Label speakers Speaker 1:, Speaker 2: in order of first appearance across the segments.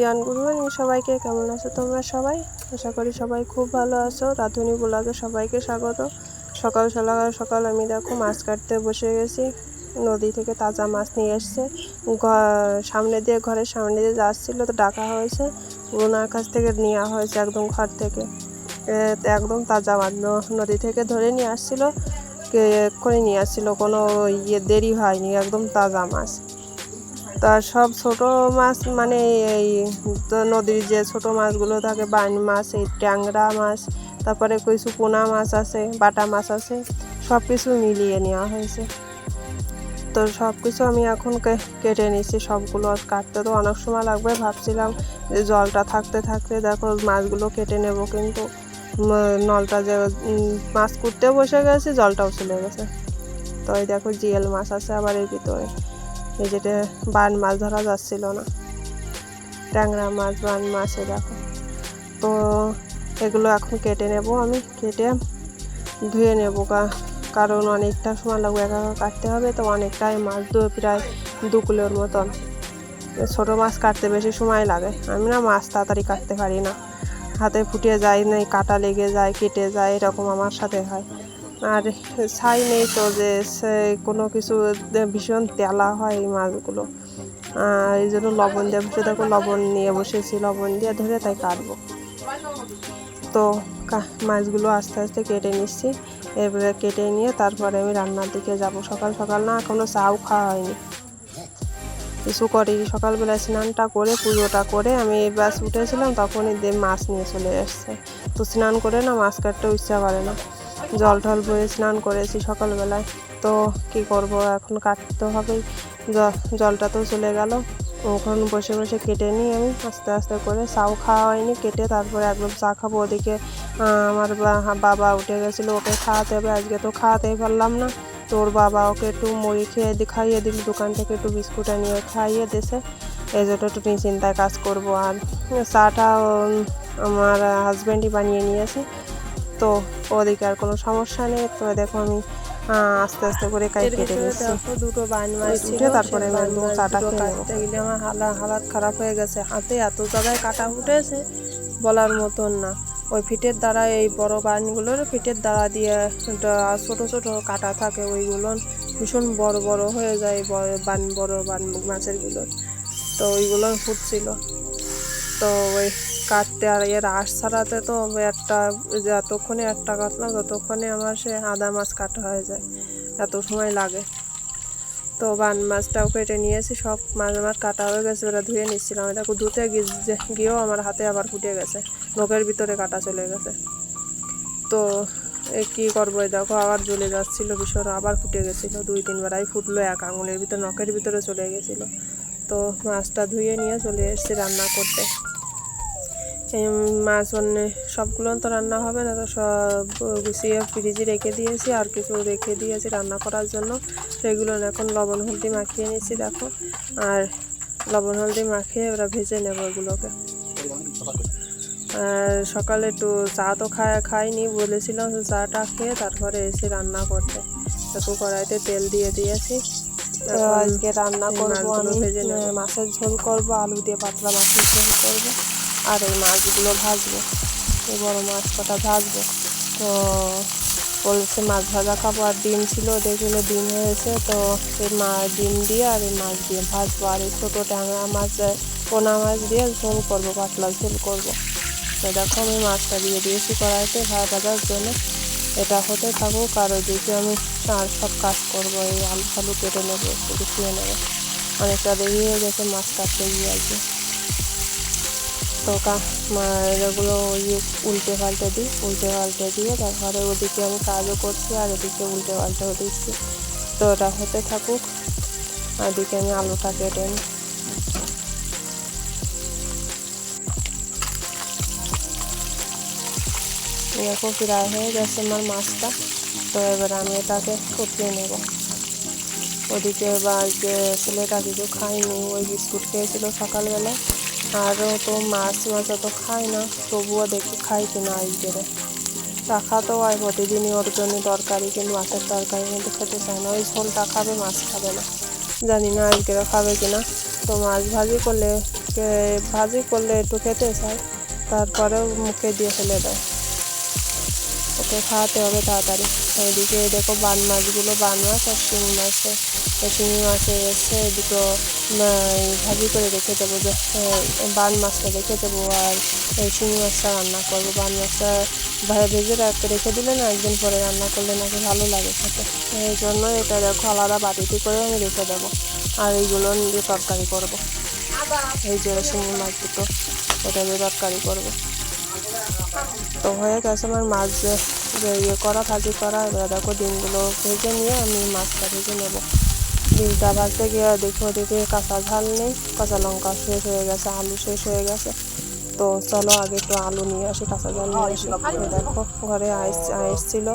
Speaker 1: Riyan, good morning সবাইকে, কেমন আছো তোমরা সবাই? আশা করি সবাই খুব ভালো আছো। রাধুনি ব্লগে সবাইকে স্বাগত। সকাল সকাল সকাল আমি দেখো মাছ কাটতে বসে গেছি। নদী থেকে তাজা মাছ নিয়ে এসছে। সামনে দিয়ে, ঘরের সামনে দিয়ে যাচ্ছিল, তো ডাকা হয়েছে। ওনার কাছ থেকে নেওয়া হয়েছে একদম ঘর থেকে। একদম তাজা মাছ। নদী থেকে ধরে নিয়ে আসছিল করে নিয়ে আসছিল। কোনো ইয়ে দেরি হয়নি, একদম তাজা মাছ। তা সব ছোট মাছ মানে এই নদীর যে ছোট মাছগুলো থাকে বাইন মাছ, এই ট্যাংরা মাছ, তারপরে কিছু পোনা মাছ আছে, বাটা মাছ আছে, সব কিছু মিলিয়ে নেওয়া হয়েছে। তো সব কিছু আমি এখন কেটে নিচ্ছি সবগুলো আর কাটতে তো অনেক সময় লাগবে, ভাবছিলাম যে জলটা থাকতে থাকতে দেখো মাছগুলো কেটে নেব কিন্তু নলটা যে মাছ কুটতে বসে গেছে, জলটাও চলে গেছে। তো এই দেখো জিএল মাছ আছে আবার এর ভিতরে। এই যেটা বান মাছ ধরা যাচ্ছিল না। ট্যাংরা মাছ, বান মাছ দেখো। তো এগুলো এখন কেটে নেব আমি। কেটে ধুয়ে নেব কারণ অনেকটা সময় লাগবে একা কাটতে হবে, তো অনেকটাই মাছ দু প্রায় দু কিলোর মতন। ছোটো মাছ কাটতে বেশি সময় লাগে। আমি না মাছ তাড়াতাড়ি কাটতে পারি না। হাতে ফুটে যায়, নাই কাটা লেগে যায়, কেটে যায়, এরকম আমার সাথে হয়। আর ছাই নেই তো যে কোনো কিছু ভীষণ তেলা হয় এই মাছগুলো। এই জন্য লবণ দিয়ে বসে দেখো লবণ নিয়ে বসেছি, লবণ দিয়ে ধরে তাই কাটবো। তো মাছগুলো আস্তে আস্তে কেটে নিচ্ছি। এবারে কেটে নিয়ে তারপরে আমি রান্নার দিকে যাব। সকাল সকাল না এখনও চাও খাওয়া হয়নি। কিছু করিনি। সকালবেলা স্নানটা করে, পুজোটা করে আমি বাস উঠেছিলাম, তখনই মাছ নিয়ে চলে এসছে তো স্নান করে না মাছ কাটতেও ইচ্ছা করে না। জল টল বয়ে স্নান করেছি সকালবেলায়। তো কি করব, এখন কাটতে হবেই জলটা তো চলে গেল। ওখান বসে বসে কেটে নিই আমি। আস্তে আস্তে করে চাও খাওয়া হয়নি, কেটে তারপরে একদম চা খাব ওদিকে। আমার বাবা উঠে গেছিল, ওকে খাওয়াতে হবে। আজকে তো খাওয়াতেই পারলাম না। তোর বাবা ওকে একটু মুড়ি খেয়ে খাইয়ে দিল। দোকান থেকে একটু বিস্কুট নিয়ে খাইয়ে দেশে এই জন্য একটু চিন্তায় কাজ করব আর। চাটা আমার হাজব্যান্ডই বানিয়ে নিয়েছে। তো ওদিকে আর কোনো সমস্যা নেই। তো দেখো আমি আস্তে আস্তে করে কাই কেটে নিচ্ছি। দুটো বান মাছ উঠে তারপরে আমি চাটা খেয়ে গেলে আমার হালা হালাত খারাপ হয়ে গেছে। হাতে এত জায়গায় কাটা উঠেছে বলার মতন না। ওই ফিটের দ্বারা এই বড় বানগুলোর ফিটের দ্বারা দিয়ে ছোট ছোট কাটা থাকে ওইগুলো ভীষণ বড় বড় হয়ে যায় বান বড় বান মাছেরগুলো। তো ওইগুলো ফুটছিল। তো ওই কাটতে আর এর আশ ছাড়াতে তো একটা যতক্ষণে একটা কাটলাম ততক্ষণে আমার সে আদা মাছ কাটা হয়ে যায়। এত সময় লাগে। তো বান মাছটাও কেটে নিয়েছি, সব মাছ আমার কাটা হয়ে গেছে ওরা ধুয়ে নিচ্ছিলাম। এটাকে ধুতে গিয়েও আমার হাতে আবার ফুটে গেছে, নখের ভিতরে কাটা চলে গেছে। তো এ কী করব দেখো আবার জ্বলে যাচ্ছিল ভীষণ, আবার ফুটে গেছিল। দুই তিনবারাই ফুটলো, এক আঙুলের ভিতরে নখের ভিতরে চলে গেছিল। তো মাছটা ধুয়ে নিয়ে চলে এসেছি রান্না করতে। মাছ অন্য সবগুলো তো রান্না হবে না তো সব গুছিয়ে ফ্রিজে রেখে দিয়েছি আর কিছু রেখে দিয়েছি রান্না করার জন্য। সেগুলো এখন লবণ হলদি মাখিয়ে নিয়েছি দেখো। আর লবণ হলদি মাখিয়ে ওরা ভেজে নেব ওগুলোকে আর সকালে একটু চা তো খায় খাইনি বলেছিলাম যে চাটা খেয়ে তারপরে এসে রান্না করতে। দেখো কড়াইতে তেল দিয়ে দিয়েছি। আজকে রান্না করব আমি মাছের ঝোল করব আলু দিয়ে পাতলা মাছের ঝোল করব। আর এই মাছগুলো ভাজবো। এই বড় মাছ কটা ভাজবো। তো বলছে মাছ ভাজা খাব আর ডিম ছিল দেখল ডিম হয়েছে। তো এই মা, ডিম দিয়ে আর এই মাছ দিয়ে ভাজবো। আর এই ছোটো ট্যাংরা মাছ, পোনা মাছ দিয়ে ঝোল করব, পাতলা ঝোল করব। তো দেখো আমি মাছটা দিয়ে দিয়েছি কড়াইতে ভাত ভাজার জন্য। এটা হতে থাকুক আর ওইদিকে আমি আর সব কাজ করব। এই আলু ফালু কেটে নেব, একটু গুছিয়ে নেব। অনেকটা দেরি হয়ে গেছে মাছ কাটতে গিয়ে আজকে তো এগুলো উল্টে পাল্টে দিই, উল্টে পাল্টে দিয়ে তারপরে ওদিকে আমি কাজও করছি আর ওদিকে উল্টে পাল্টেও দিচ্ছি। তো ওটা হতে থাকুক, এদিকে আমি আলুটা কেটে নিই। দেখো প্রায় হয়ে গেছে আমার মাছটা, তো এবার আমি এটাকে ফুটিয়ে নেব। ওদিকে বা যে ছেলেটা কিছু খাইনি ওই বিস্কুট খেয়েছিল সকালবেলা আরও তো মাছ মাছ অত খায় না, তবুও দেখি খাই কিনা আজকে রাখা তো হয় প্রতিদিনই ওর জন্য তরকারি কিন্তু মাছের তরকারি কিন্তু খেতে চায় না, ওই ঝোলটা খাবে, মাছ খাবে না। জানি না আজকে খাবে কিনা। তো মাছ ভাজি করলে ভাজি করলে একটু খেতে চায়, তারপরেও মুখে দিয়ে ফেলে দেয়। ওকে খাওয়াতে হবে তাড়াতাড়ি। এদিকে দেখো বান মাছগুলো, বান মাছ আর শিং মাছে। এই শিঙি মাছে এসে দুটো ভাজি করে রেখে দেবো বান মাছটা রেখে দেবো আর শিঙি মাছটা রান্না করব। বান মাছটা ভেজে রাখ- রেখে দিলে না একদিন পরে রান্না করলে নাকি ভালো লাগে খেতে। এই জন্য এটা দেখো আলাদা বাটিতে করে আমি রেখে দেবো। আর এইগুলো দিয়ে তরকারি করব। এই যে শিঙি মাছ দুটো ওটা দিয়ে তরকারি করব। তো হয়ে গেছে আমার মাছ ইয়ে করা, ভাজি করা দেখো ডিমগুলো ভেজে নিয়ে আমি মাছটা ভেজে নেব। ডিমটা ভাজতে গিয়ে দেখি ওদিকে কাঁচা ঝাল নেই, কাঁচা লঙ্কা শেষ হয়ে গেছে, আলু শেষ হয়ে গেছে। তো চলো আগে একটু আলু নিয়ে আসি, কাঁচা জল নিয়ে আসি। দেখো, ঘরে আইস এসছিল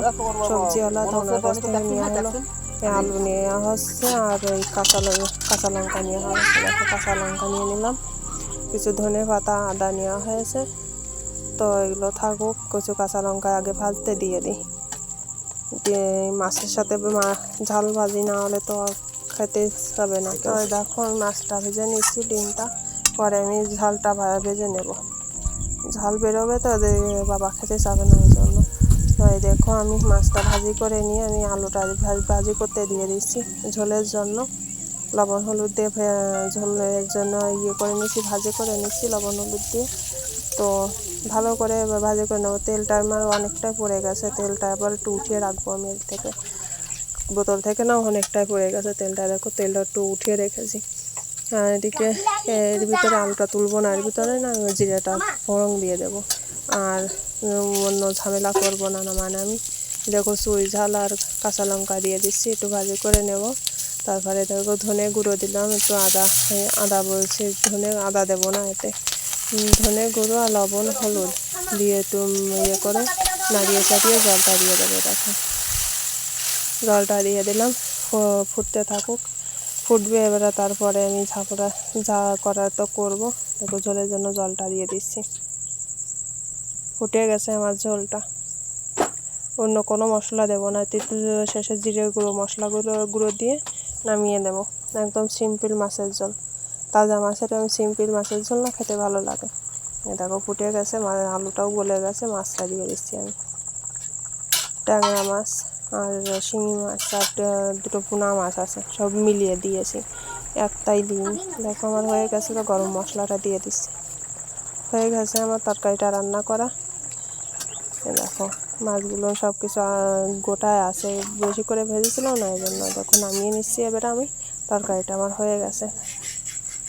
Speaker 1: সবজিওয়ালা তো কাছ থেকে নিয়ে হলো আলু নিয়ে হচ্ছে আর ওই কাঁচা লঙ্কা কাঁচা লঙ্কা নিয়ে হচ্ছে। দেখো কাঁচা লঙ্কা নিয়ে নিলাম। কিছু ধনে পাতা, আদা নেওয়া হয়েছে। তো এগুলো থাকুক, কিছু কাঁচা লঙ্কা আগে ভাজতে দিয়ে দিই। দিয়ে মাছের সাথে ঝাল ভাজি না হলে তো খেতে হবে না। তো দেখো আমি মাছটা ভেজে নিচ্ছি ডিমটা। পরে আমি ঝালটা ভেজে নেব। ঝাল বেরোবে তো বাবা খেতে চাবে না ওই জন্য। তো এই দেখো আমি মাছটা ভাজি করে নিয়ে আমি আলুটা ভাজি করতে দিয়ে দিচ্ছি ঝোলের জন্য। লবণ হলুদ দিয়ে ঝোলের জন্য ইয়ে করে নিচ্ছি ভাজি করে নিচ্ছি লবণ হলুদ দিয়ে। তো ভালো করে ভাজি করে নেব। তেলটা আমার অনেকটাই পড়ে গেছে তেলটা এবার একটু উঠিয়ে রাখব আমি এর থেকে। বোতল থেকে না অনেকটাই পড়ে গেছে তেলটা। দেখো, তেলটা একটু উঠিয়ে রেখেছি। আর এদিকে এর ভিতরে আলুটা তুলবো না, এর ভিতরে না জিরাটা, ফোড়ন দিয়ে দেবো। আর অন্য ঝামেলা করব না না মানে আমি। দেখো চুই ঝাল আর কাঁচা লঙ্কা দিয়ে দিচ্ছি, একটু ভাজি করে নেব। তারপরে দেখো, ধনে গুঁড়ো দিলাম, একটু আদা আদা বলছি, ধনে, আদা দেবো না এতে। ধনে গুঁড়ো আর লবণ, হলুদ দিয়ে একটু ইয়ে করে, নাড়িয়ে চাড়িয়ে জলটা দিয়ে দেবো, দেখো। জলটা দিয়ে দিলাম ফুটতে থাকুক। ফুটবে এবারে তারপরে আমি ঝাঁকুড়া যা করার তো করব, দেখো ঝোলের জন্য জলটা দিয়ে দিচ্ছি। ফুটে গেছে আমার ঝোলটা। অন্য কোনো মশলা দেবো না, তেঁতুল শেষে জিরে গুঁড়ো, মশলা গুঁড়ো গুঁড়ো দিয়ে নামিয়ে দেবো। একদম সিম্পল মাছের ঝোল। তাজা মাছের আমি সিম্পল মাছের ঝোল না খেতে ভালো লাগে। দেখো ফুটে গেছে আলুটাও গলে গেছে, মাছটা দিয়ে দিচ্ছি আমি। ট্যাংরা মাছ। আর শিঙি মাছ আর দুটো পোনা মাছ আছে সব মিলিয়ে দিয়েছি। একটাই দিন। দেখো আমার হয়ে গেছে তো গরম মশলাটা দিয়ে দিচ্ছি। হয়ে গেছে আমার তরকারিটা রান্না করা। দেখো মাছগুলো সব কিছু গোটায় আছে। বেশি করে ভেজেছিলাম না এই জন্য দেখো নামিয়ে নিচ্ছি এবার আমি। তরকারিটা আমার হয়ে গেছে।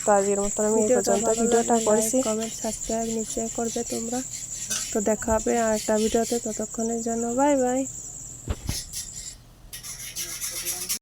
Speaker 1: তো আজকের মতন আমি এই পর্যন্ত ভিডিওটা করেছি। কমেন্ট সাবস্ক্রাইব নিচে করবে তোমরা। তো দেখা হবে আর একটা ভিডিওতে। ততক্ষণের জন্য বাই বাই